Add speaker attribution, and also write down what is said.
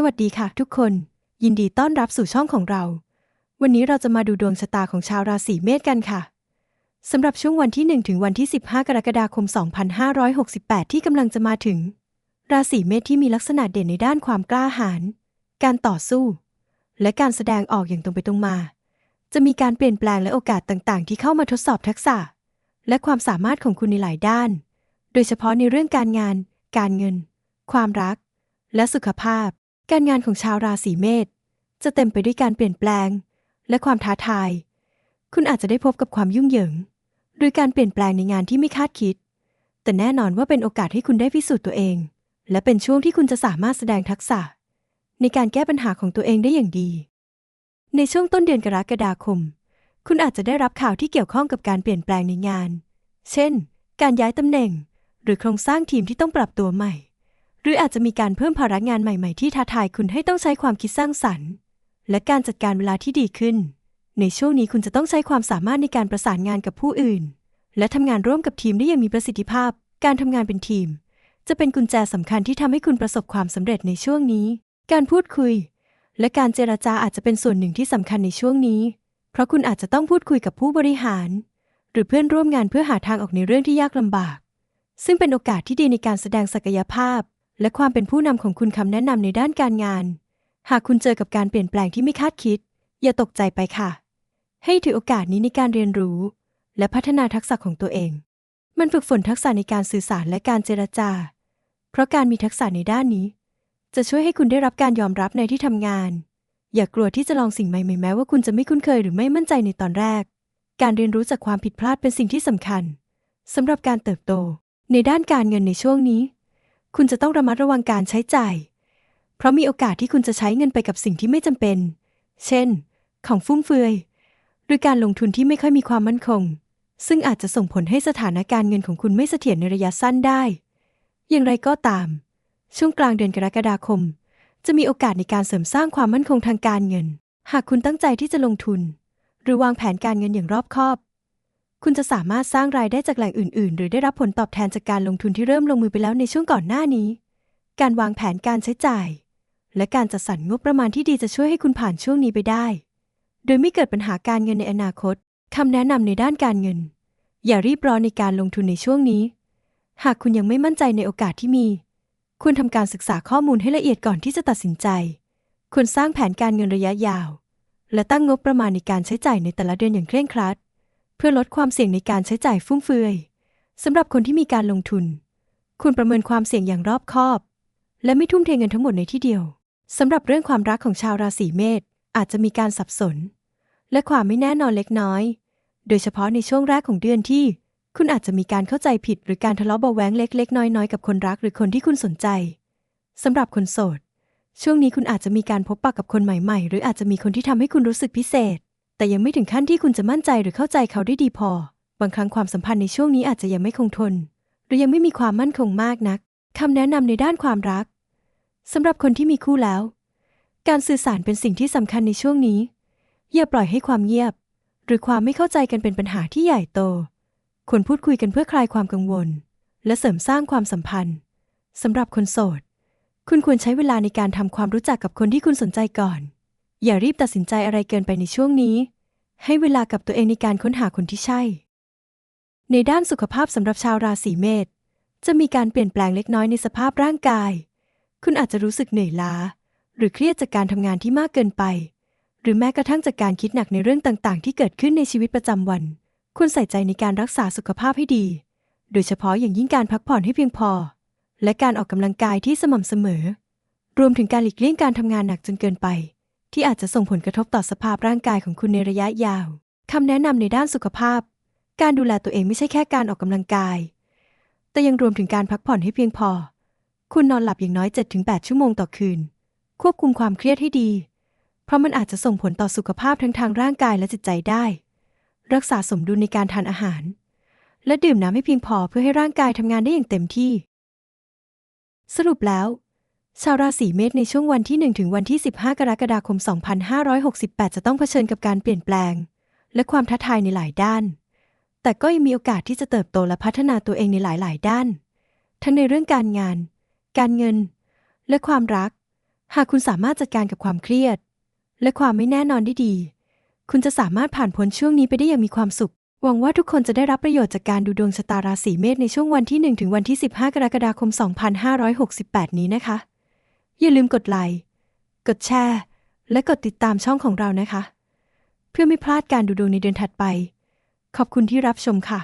Speaker 1: สวัสดีค่ะทุกคน ยินดีต้อนรับสู่ช่องของเรา วันนี้เราจะมาดูดวงชะตาของชาวราศีเมษกันค่ะสำหรับช่วงวันที่ 1 ถึงวันที่ 15 กรกฎาคม 2568 ที่กำลังจะมาถึง ราศีเมษที่มีลักษณะเด่นในด้านความกล้าหาญการต่อสู้ และการแสดงออกอย่างตรงไปตรงมา จะมีการเปลี่ยนแปลงและโอกาสต่างๆ ที่เข้ามาทดสอบทักษะ และความสามารถของคุณในหลายด้าน โดยเฉพาะในเรื่องการงาน การเงิน ความรัก และสุขภาพ การงานของชาวราศีเมษจะเต็มไปด้วยการเปลี่ยนแปลง และความท้าทาย คุณอาจจะได้พบกับความยุ่งเหยิง หรือการเปลี่ยนแปลงในงานที่ไม่คาดคิด แต่แน่นอนว่าเป็นโอกาสให้คุณได้พิสูจน์ตัวเอง และเป็นช่วงที่คุณจะสามารถแสดงทักษะ ในการแก้ปัญหาของตัวเองได้อย่างดี ในช่วงต้นเดือนกรกฎาคม คุณอาจจะได้รับข่าวที่เกี่ยวข้องกับการเปลี่ยนแปลงในงาน เช่น การย้ายตำแหน่ง หรือโครงสร้างทีมที่ต้องปรับตัวใหม่ รืออาจจะมีการเพิ่มภาระงานใหม่ๆที่ท้าทายคุณให้ต้องใช้ความคิดสร้างสรรค์ และการจัดการเวลาที่ดีขึ้น ในช่วงนี้คุณจะต้องใช้ความสามารถในการประสานงานกับผู้อื่น และทำงานร่วมกับทีมได้อย่างมีประสิทธิภาพ การทำงานเป็นทีม จะเป็นกุญแจสำคัญที่ทำให้คุณประสบความสำเร็จในช่วงนี้ การพูดคุย และการเจรจาอาจจะเป็นส่วนหนึ่งที่สำคัญในช่วงนี้ เพราะคุณอาจจะต้องพูดคุยกับผู้บริหาร หรือเพื่อนร่วมงานเพื่อหาทางออกในเรื่องที่ยากลำบาก ซึ่งเป็นโอกาสที่ดีในการแสดงศักยภาพ และความเป็นผู้นำของคุณคำแนะนำในด้านการงาน หากคุณเจอกับการเปลี่ยนแปลงที่ไม่คาดคิด อย่าตกใจไปค่ะ ให้ถือโอกาสนี้ในการเรียนรู้ และพัฒนาทักษะของตัวเอง มันฝึกฝนทักษะในการสื่อสารและการเจรจา เพราะการมีทักษะในด้านนี้ จะช่วยให้คุณได้รับการยอมรับในที่ทำงาน อย่ากลัวที่จะลองสิ่งใหม่ๆแม้ว่าคุณจะไม่คุ้นเคยหรือไม่มั่นใจในตอนแรก การเรียนรู้จากความผิดพลาดเป็นสิ่งที่สำคัญสำหรับการเติบโต ในด้านการเงินในช่วงนี้ คุณจะต้องระมัดระวังการใช้จ่าย เพราะมีโอกาสที่คุณจะใช้เงินไปกับสิ่งที่ไม่จำเป็น เช่น ของฟุ่มเฟือย หรือการลงทุนที่ไม่ค่อยมีความมั่นคง ซึ่งอาจจะส่งผลให้สถานการณ์เงินของคุณไม่เสถียรในระยะสั้นได้ อย่างไรก็ตาม ช่วงกลางเดือนกรกฎาคม จะมีโอกาสในการเสริมสร้างความมั่นคงทางการเงิน หากคุณตั้งใจที่จะลงทุน หรือวางแผนการเงินอย่างรอบคอบ คุณจะสามารถสร้างรายได้จากแหล่งอื่น ๆ หรือได้รับผลตอบแทนจากการลงทุนที่เริ่มลงมือไปแล้วในช่วงก่อนหน้านี้ การวางแผนการใช้จ่าย และการจัดสรรงบประมาณที่ดีจะช่วยให้คุณผ่านช่วงนี้ไปได้ โดยไม่เกิดปัญหาการเงินในอนาคตคำแนะนำในด้านการเงิน อย่ารีบร้อนในการลงทุนในช่วงนี้ หากคุณยังไม่มั่นใจในโอกาสที่มี ควรทำการศึกษาข้อมูลให้ละเอียดก่อนที่จะตัดสินใจ ควรสร้างแผนการเงินระยะยาว และตั้งงบประมาณในการใช้จ่ายในแต่ละเดือนอย่างเคร่งครัด เพื่อลดความเสี่ยงในการใช้จ่ายฟุ่มเฟือยสำหรับคนที่มีการลงทุนควรประเมินความเสี่ยงอย่างรอบคอบ และไม่ทุ่มเทเงินทั้งหมดในที่เดียวสำหรับเรื่องความรักของชาวราศีเมษอาจจะมีการสับสน และความไม่แน่นอนเล็กน้อย โดยเฉพาะในช่วงแรกของเดือนที่ คุณอาจจะมีการเข้าใจผิดหรือการทะเลาะเบาะแว้งเล็กๆ น้อยๆ กับคนรักหรือคนที่คุณสนใจสำหรับคนโสด ช่วงนี้คุณอาจจะมีการพบปะกับคนใหม่ๆ หรืออาจจะมีคนที่ทำให้คุณรู้สึกพิเศษ แต่ยังไม่ถึงขั้นที่คุณจะมั่นใจหรือเข้าใจเขาได้ดีพอ บางครั้งความสัมพันธ์ในช่วงนี้อาจจะยังไม่คงทน หรือยังไม่มีความมั่นคงมากนักคำแนะนำในด้านความรักสำหรับคนที่มีคู่แล้ว การสื่อสารเป็นสิ่งที่สำคัญในช่วงนี้ อย่าปล่อยให้ความเงียบ หรือความไม่เข้าใจกันเป็นปัญหาที่ใหญ่โต ควรพูดคุยกันเพื่อคลายความกังวล และเสริมสร้างความสัมพันธ์สำหรับคนโสด คุณควรใช้เวลาในการทำความรู้จักกับคนที่คุณสนใจก่อน อย่ารีบตัดสินใจอะไรเกินไปในช่วงนี้ ให้เวลากับตัวเองในการค้นหาคนที่ใช่ ในด้านสุขภาพสำหรับชาวราศีเมษจะมีการเปลี่ยนแปลงเล็กน้อยในสภาพร่างกาย คุณอาจจะรู้สึกเหนื่อยล้า หรือเครียดจากการทำงานที่มากเกินไป หรือแม้กระทั่งจากการคิดหนักในเรื่องต่างๆ ที่เกิดขึ้นในชีวิตประจำวันควรใส่ใจในการรักษาสุขภาพให้ดี โดยเฉพาะอย่างยิ่งการพักผ่อนให้เพียงพอ และการออกกำลังกายที่สม่ำเสมอ รวมถึงการหลีกเลี่ยงการทำงานหนักจนเกินไป ที่อาจจะส่งผลกระทบต่อสภาพร่างกายของคุณในระยะยาวคำแนะนำในด้านสุขภาพ การดูแลตัวเองไม่ใช่แค่การออกกำลังกาย แต่ยังรวมถึงการพักผ่อนให้เพียงพอ คุณนอนหลับอย่างน้อย 7-8 ชั่วโมงต่อคืน ควบคุมความเครียดให้ดี เพราะมันอาจจะส่งผลต่อสุขภาพทั้งทางร่างกายและจิตใจได้ รักษาสมดุลในการทานอาหาร และดื่มน้ำให้เพียงพอเพื่อให้ร่างกายทำงานได้อย่างเต็มที่ สรุปแล้ว ชาวราศีเมษในช่วงวันที่ 1 ถึงวันที่ 15 กรกฎาคม 2568 จะต้องเผชิญกับการเปลี่ยนแปลง และความท้าทายในหลายด้าน แต่ก็ยังมีโอกาสที่จะเติบโตและพัฒนาตัวเองในหลาย ๆ ด้าน ทั้งในเรื่องการงาน การเงิน และความรัก หากคุณสามารถจัดการกับความเครียด และความไม่แน่นอนได้ดี คุณจะสามารถผ่านพ้นช่วงนี้ไปได้อย่างมีความสุข หวังว่าทุกคนจะได้รับประโยชน์จากการดูดวงชะตาราศีเมษในช่วงวันที่ 1 ถึงวันที่ 15 กรกฎาคม 2568 นี้นะคะ อย่าลืมกดไลค์กดแชร์ และกดติดตามช่องของเรานะคะ เพื่อไม่พลาดการดูดวงในเดือนถัดไป ขอบคุณที่รับชมค่ะ